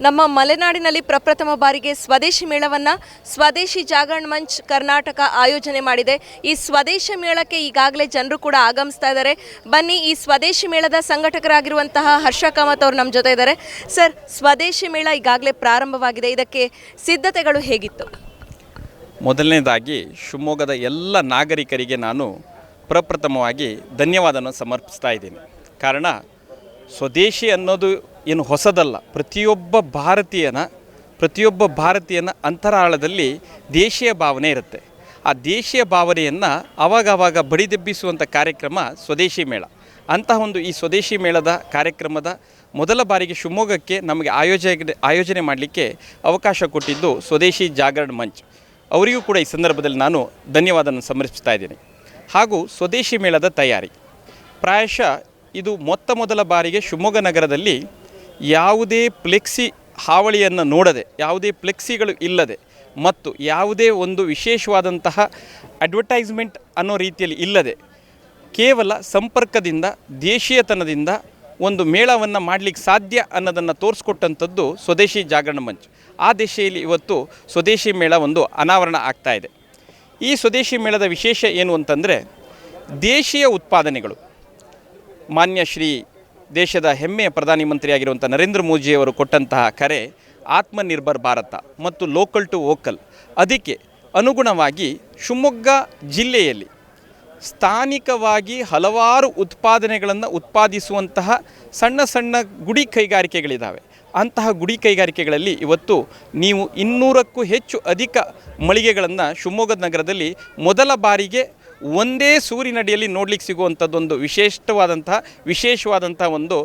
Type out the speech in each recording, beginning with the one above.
ನಮ್ಮ ಮಲೆನಾಡಿನಲ್ಲಿ ಪ್ರಪ್ರಥಮ ಬಾರಿಗೆ ಸ್ವದೇಶಿ ಮೇಳವನ್ನು ಸ್ವದೇಶಿ ಜಾಗರಣ ಮಂಚ್ ಕರ್ನಾಟಕ ಆಯೋಜನೆ ಮಾಡಿದೆ. ಈ ಸ್ವದೇಶಿ ಮೇಳಕ್ಕೆ ಈಗಾಗಲೇ ಜನರು ಕೂಡ ಆಗಮಿಸ್ತಾ ಇದ್ದಾರೆ. ಬನ್ನಿ ಈ ಸ್ವದೇಶಿ ಮೇಳದ ಸಂಘಟಕರಾಗಿರುವಂತಹ ಹರ್ಷ ಕಾಮತ್ ಅವರು ನಮ್ಮ ಜೊತೆ ಇದ್ದಾರೆ. ಸರ್, ಸ್ವದೇಶಿ ಮೇಳ ಈಗಾಗಲೇ ಪ್ರಾರಂಭವಾಗಿದೆ. ಇದಕ್ಕೆ ಸಿದ್ಧತೆಗಳು ಹೇಗಿತ್ತು? ಮೊದಲನೇದಾಗಿ ಶಿವಮೊಗ್ಗದ ಎಲ್ಲ ನಾಗರಿಕರಿಗೆ ನಾನು ಪ್ರಪ್ರಥಮವಾಗಿ ಧನ್ಯವಾದವನ್ನು ಸಮರ್ಪಿಸ್ತಾ ಇದ್ದೀನಿ. ಕಾರಣ, ಸ್ವದೇಶಿ ಅನ್ನೋದು ಏನು ಹೊಸದಲ್ಲ. ಪ್ರತಿಯೊಬ್ಬ ಭಾರತೀಯನ ಪ್ರತಿಯೊಬ್ಬ ಭಾರತೀಯನ ಅಂತರಾಳದಲ್ಲಿ ದೇಶೀಯ ಭಾವನೆ ಇರುತ್ತೆ. ಆ ದೇಶೀಯ ಭಾವನೆಯನ್ನು ಅವಾಗವಾಗ ಬಡಿದೆಬ್ಬಿಸುವಂಥ ಕಾರ್ಯಕ್ರಮ ಸ್ವದೇಶಿ ಮೇಳ. ಅಂತಹ ಒಂದು ಈ ಸ್ವದೇಶಿ ಮೇಳದ ಕಾರ್ಯಕ್ರಮದ ಮೊದಲ ಬಾರಿಗೆ ಶಿವಮೊಗ್ಗಕ್ಕೆ ನಮಗೆ ಆಯೋಜನೆ ಆಯೋಜನೆ ಮಾಡಲಿಕ್ಕೆ ಅವಕಾಶ ಕೊಟ್ಟಿದ್ದು ಸ್ವದೇಶಿ ಜಾಗರಣ ಮಂಚ್. ಅವರಿಗೂ ಕೂಡ ಈ ಸಂದರ್ಭದಲ್ಲಿ ನಾನು ಧನ್ಯವಾದವನ್ನು ಸಮರ್ಪಿಸ್ತಾ ಇದ್ದೀನಿ. ಹಾಗೂ ಸ್ವದೇಶಿ ಮೇಳದ ತಯಾರಿ. ಪ್ರಾಯಶಃ ಇದು ಮೊತ್ತ ಮೊದಲ ಬಾರಿಗೆ ಶಿವಮೊಗ್ಗ ನಗರದಲ್ಲಿ ಯಾವುದೇ ಫ್ಲೆಕ್ಸಿ ಹಾವಳಿಯನ್ನು ನೋಡದೆ, ಯಾವುದೇ ಫ್ಲೆಕ್ಸಿಗಳು ಇಲ್ಲದೆ ಮತ್ತು ಯಾವುದೇ ಒಂದು ವಿಶೇಷವಾದಂತಹ ಅಡ್ವರ್ಟೈಸ್ಮೆಂಟ್ ಅನ್ನೋ ರೀತಿಯಲ್ಲಿ ಇಲ್ಲದೆ ಕೇವಲ ಸಂಪರ್ಕದಿಂದ, ದೇಶೀಯತನದಿಂದ ಒಂದು ಮೇಳವನ್ನು ಮಾಡಲಿಕ್ಕೆ ಸಾಧ್ಯ ಅನ್ನೋದನ್ನು ತೋರಿಸ್ಕೊಟ್ಟಂಥದ್ದು ಸ್ವದೇಶಿ ಜಾಗರಣ ಮಂಚ್. ಆ ದಿಶೆಯಲ್ಲಿ ಇವತ್ತು ಸ್ವದೇಶಿ ಮೇಳ ಒಂದು ಅನಾವರಣ ಆಗ್ತಾ ಇದೆ. ಈ ಸ್ವದೇಶಿ ಮೇಳದ ವಿಶೇಷ ಏನು ಅಂತಂದರೆ, ದೇಶೀಯ ಉತ್ಪಾದನೆಗಳು, ಮಾನ್ಯ ಶ್ರೀ ದೇಶದ ಹೆಮ್ಮೆಯ ಪ್ರಧಾನಿ ಮಂತ್ರಿಯಾಗಿರುವಂಥ ನರೇಂದ್ರ ಮೋದಿಯವರು ಕೊಟ್ಟಂತಹ ಕರೆ ಆತ್ಮನಿರ್ಭರ್ ಭಾರತ ಮತ್ತು ಲೋಕಲ್ ಟು ವೋಕಲ್ ಅದಕ್ಕೆ ಅನುಗುಣವಾಗಿ ಶಿವಮೊಗ್ಗ ಜಿಲ್ಲೆಯಲ್ಲಿ ಸ್ಥಾನಿಕವಾಗಿ ಹಲವಾರು ಉತ್ಪಾದನೆಗಳನ್ನು ಉತ್ಪಾದಿಸುವಂತಹ ಸಣ್ಣ ಸಣ್ಣ ಗುಡಿ ಕೈಗಾರಿಕೆಗಳಿದ್ದಾವೆ ಅಂತಹ ಗುಡಿ ಕೈಗಾರಿಕೆಗಳಲ್ಲಿ ಇವತ್ತು ನೀವು ಇನ್ನೂರಕ್ಕೂ ಹೆಚ್ಚು ಅಧಿಕ ಮಳಿಗೆಗಳನ್ನು ಶಿವಮೊಗ್ಗ ನಗರದಲ್ಲಿ ಮೊದಲ ಬಾರಿಗೆ ಒಂದೇ ಸೂರಿನಡಿಯಲ್ಲಿ ನೋಡ್ಲಿಕ್ಕೆ ಸಿಗುವಂಥದ್ದೊಂದು ವಿಶಿಷ್ಟವಾದಂತಹ ವಿಶೇಷವಾದಂಥ ಒಂದು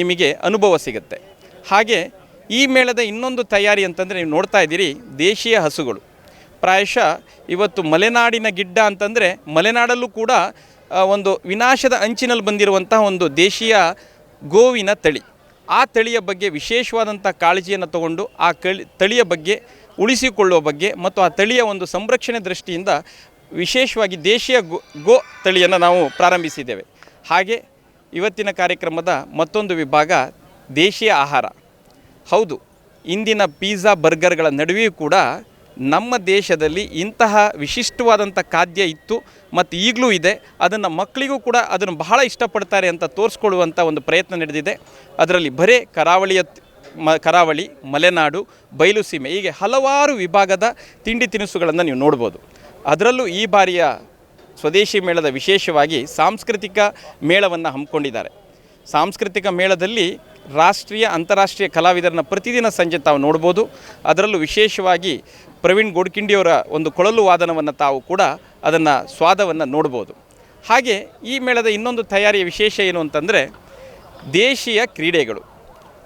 ನಿಮಗೆ ಅನುಭವ ಸಿಗುತ್ತೆ. ಹಾಗೆ ಈ ಮೇಳದ ಇನ್ನೊಂದು ತಯಾರಿ ಅಂತಂದರೆ ನೀವು ನೋಡ್ತಾ ಇದ್ದೀರಿ, ದೇಶೀಯ ಹಸುಗಳು. ಪ್ರಾಯಶಃ ಇವತ್ತು ಮಲೆನಾಡಿನ ಗಿಡ್ಡ ಅಂತಂದರೆ ಮಲೆನಾಡಲ್ಲೂ ಕೂಡ ಒಂದು ವಿನಾಶದ ಅಂಚಿನಲ್ಲಿ ಬಂದಿರುವಂತಹ ಒಂದು ದೇಶೀಯ ಗೋವಿನ ತಳಿ. ಆ ತಳಿಯ ಬಗ್ಗೆ ವಿಶೇಷವಾದಂಥ ಕಾಳಜಿಯನ್ನು ತಗೊಂಡು ಆ ಕಳಿ, ತಳಿಯ ಬಗ್ಗೆ ಉಳಿಸಿಕೊಳ್ಳುವ ಬಗ್ಗೆ ಮತ್ತು ಆ ತಳಿಯ ಒಂದು ಸಂರಕ್ಷಣೆ ದೃಷ್ಟಿಯಿಂದ ವಿಶೇಷವಾಗಿ ದೇಶೀಯ ಗೋ ಗೋ ತಳಿಯನ್ನು ನಾವು ಪ್ರಾರಂಭಿಸಿದ್ದೇವೆ. ಹಾಗೆ ಇವತ್ತಿನ ಕಾರ್ಯಕ್ರಮದ ಮತ್ತೊಂದು ವಿಭಾಗ ದೇಶೀಯ ಆಹಾರ. ಹೌದು, ಇಂದಿನ ಪಿಜ್ಜಾ, ಬರ್ಗರ್ಗಳ ನಡುವೆಯೂ ಕೂಡ ನಮ್ಮ ದೇಶದಲ್ಲಿ ಇಂತಹ ವಿಶಿಷ್ಟವಾದಂಥ ಖಾದ್ಯ ಇತ್ತು ಮತ್ತು ಈಗಲೂ ಇದೆ. ಅದನ್ನು ಮಕ್ಕಳಿಗೂ ಕೂಡ ಅದನ್ನು ಬಹಳ ಇಷ್ಟಪಡ್ತಾರೆ ಅಂತ ತೋರಿಸ್ಕೊಳ್ಳುವಂಥ ಒಂದು ಪ್ರಯತ್ನ ನಡೆದಿದೆ. ಅದರಲ್ಲಿ ಬರೇ ಕರಾವಳಿಯ ಮ, ಕರಾವಳಿ, ಮಲೆನಾಡು ಬಯಲುಸೀಮೆ ಹೀಗೆ ಹಲವಾರು ವಿಭಾಗದ ತಿಂಡಿ ತಿನಿಸುಗಳನ್ನು ನೀವು ನೋಡ್ಬೋದು. ಅದರಲ್ಲೂ ಈ ಬಾರಿಯ ಸ್ವದೇಶಿ ಮೇಳದ ವಿಶೇಷವಾಗಿ ಸಾಂಸ್ಕೃತಿಕ ಮೇಳವನ್ನು ಹಮ್ಮಿಕೊಂಡಿದ್ದಾರೆ. ಸಾಂಸ್ಕೃತಿಕ ಮೇಳದಲ್ಲಿ ರಾಷ್ಟ್ರೀಯ, ಅಂತಾರಾಷ್ಟ್ರೀಯ ಕಲಾವಿದರನ್ನ ಪ್ರತಿದಿನ ಸಂಜೆ ತಾವು ನೋಡ್ಬೋದು. ಅದರಲ್ಲೂ ವಿಶೇಷವಾಗಿ ಪ್ರವೀಣ್ ಗೋಡ್ಕಿಂಡಿಯವರ ಒಂದು ಕೊಳಲು ವಾದನವನ್ನು ತಾವು ಕೂಡ ಅದನ್ನು ಸ್ವಾದವನ್ನು ನೋಡ್ಬೋದು. ಹಾಗೆ ಈ ಮೇಳದ ಇನ್ನೊಂದು ತಯಾರಿಯ ವಿಶೇಷ ಏನು ಅಂತಂದರೆ ದೇಶೀಯ ಕ್ರೀಡೆಗಳು.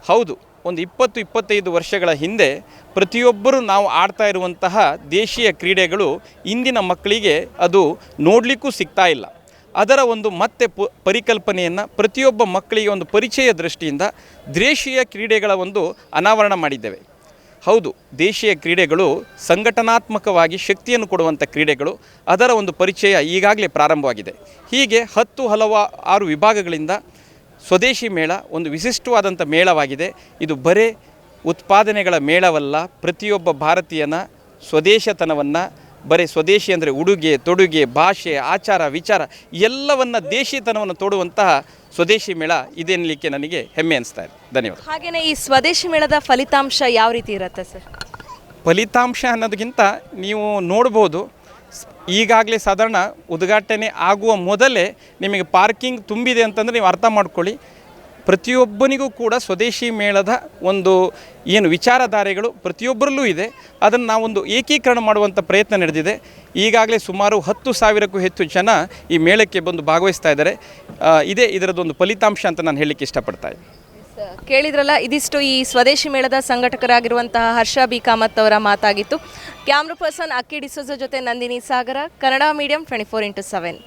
ಹೌದು ಒಂದು ಇಪ್ಪತ್ತು ಇಪ್ಪತ್ತೈದು ವರ್ಷಗಳ ಹಿಂದೆ ಪ್ರತಿಯೊಬ್ಬರು ನಾವು ಆಡ್ತಾ ಇರುವಂತಹ ದೇಶೀಯ ಕ್ರೀಡೆಗಳು ಇಂದಿನ ಮಕ್ಕಳಿಗೆ ಅದು ನೋಡಲಿಕ್ಕೂ ಸಿಗ್ತಾ ಇಲ್ಲ. ಅದರ ಒಂದು ಮತ್ತೆ ಪು, ಪರಿಕಲ್ಪನೆಯನ್ನು ಪ್ರತಿಯೊಬ್ಬ ಮಕ್ಕಳಿಗೆ ಒಂದು ಪರಿಚಯ ದೃಷ್ಟಿಯಿಂದ ದೇಶೀಯ ಕ್ರೀಡೆಗಳ ಒಂದು ಅನಾವರಣ ಮಾಡಿದ್ದೇವೆ. ಹೌದು, ದೇಶೀಯ ಕ್ರೀಡೆಗಳು ಸಂಘಟನಾತ್ಮಕವಾಗಿ ಶಕ್ತಿಯನ್ನು ಕೊಡುವಂಥ ಕ್ರೀಡೆಗಳು, ಅದರ ಒಂದು ಪರಿಚಯ ಈಗಾಗಲೇ ಪ್ರಾರಂಭವಾಗಿದೆ. ಹೀಗೆ ಹತ್ತು ಹಲವಾರು ವಿಭಾಗಗಳಿಂದ ಸ್ವದೇಶಿ ಮೇಳ ಒಂದು ವಿಶಿಷ್ಟವಾದಂಥ ಮೇಳವಾಗಿದೆ. ಇದು ಬರೇ ಉತ್ಪಾದನೆಗಳ ಮೇಳವಲ್ಲ ಪ್ರತಿಯೊಬ್ಬ ಭಾರತೀಯನ ಸ್ವದೇಶತನವನ್ನು ಬರೀ ಸ್ವದೇಶಿ ಅಂದರೆ ಉಡುಗೆ ತೊಡುಗೆ ಭಾಷೆ ಆಚಾರ ವಿಚಾರ ಎಲ್ಲವನ್ನು ದೇಶೀತನವನ್ನು ತೊಡುವಂತಹ ಸ್ವದೇಶಿ ಮೇಳ ಇದೆನ್ಲಿಕ್ಕೆ ನನಗೆ ಹೆಮ್ಮೆ ಅನಿಸ್ತಾ ಇದೆ. ಧನ್ಯವಾದ. ಹಾಗೆಯೇ ಈ ಸ್ವದೇಶಿ ಮೇಳದ ಫಲಿತಾಂಶ ಯಾವ ರೀತಿ ಇರುತ್ತೆ ಸರ್? ಫಲಿತಾಂಶ ಅನ್ನೋದಕ್ಕಿಂತ ನೀವು ನೋಡ್ಬೋದು ಈಗಾಗಲೇ ಸಾಧಾರಣ ಉದ್ಘಾಟನೆ ಆಗುವ ಮೊದಲೇ ನಿಮಗೆ ಪಾರ್ಕಿಂಗ್ ತುಂಬಿದೆ ಅಂತಂದರೆ ನೀವು ಅರ್ಥ ಮಾಡ್ಕೊಳ್ಳಿ. ಪ್ರತಿಯೊಬ್ಬನಿಗೂ ಕೂಡ ಸ್ವದೇಶಿ ಮೇಳದ ಒಂದು ಏನು ವಿಚಾರಧಾರೆಗಳು ಪ್ರತಿಯೊಬ್ಬರಲ್ಲೂ ಇದೆ. ಅದನ್ನು ನಾವೊಂದು ಏಕೀಕರಣ ಮಾಡುವಂಥ ಪ್ರಯತ್ನ ನಡೆದಿದೆ. ಈಗಾಗಲೇ ಸುಮಾರು ಹತ್ತು ಸಾವಿರಕ್ಕೂ ಹೆಚ್ಚು ಜನ ಈ ಮೇಳಕ್ಕೆ ಬಂದು ಭಾಗವಹಿಸ್ತಾ ಇದ್ದಾರೆ. ಇದೇ ಇದರದೊಂದು ಫಲಿತಾಂಶ ಅಂತ ನಾನು ಹೇಳಲಿಕ್ಕೆ ಇಷ್ಟಪಡ್ತಾ ಇದ್ದೀನಿ. ಕೇಳಿದ್ರಲ್ಲ, ಇದಿಷ್ಟು ಈ ಸ್ವದೇಶಿ ಮೇಳದ ಸಂಘಟಕರಾಗಿರುವಂತಹ ಹರ್ಷ ಬಿ ಕಾಮತ್ ಅವರ ಮಾತಾಗಿತ್ತು. ಕ್ಯಾಮ್ರಾ ಪರ್ಸನ್ ಅಕ್ಕಿ ಡಿಸೋಜ ಜೊತೆ Nandini Sagar, Kannada medium twenty four into seven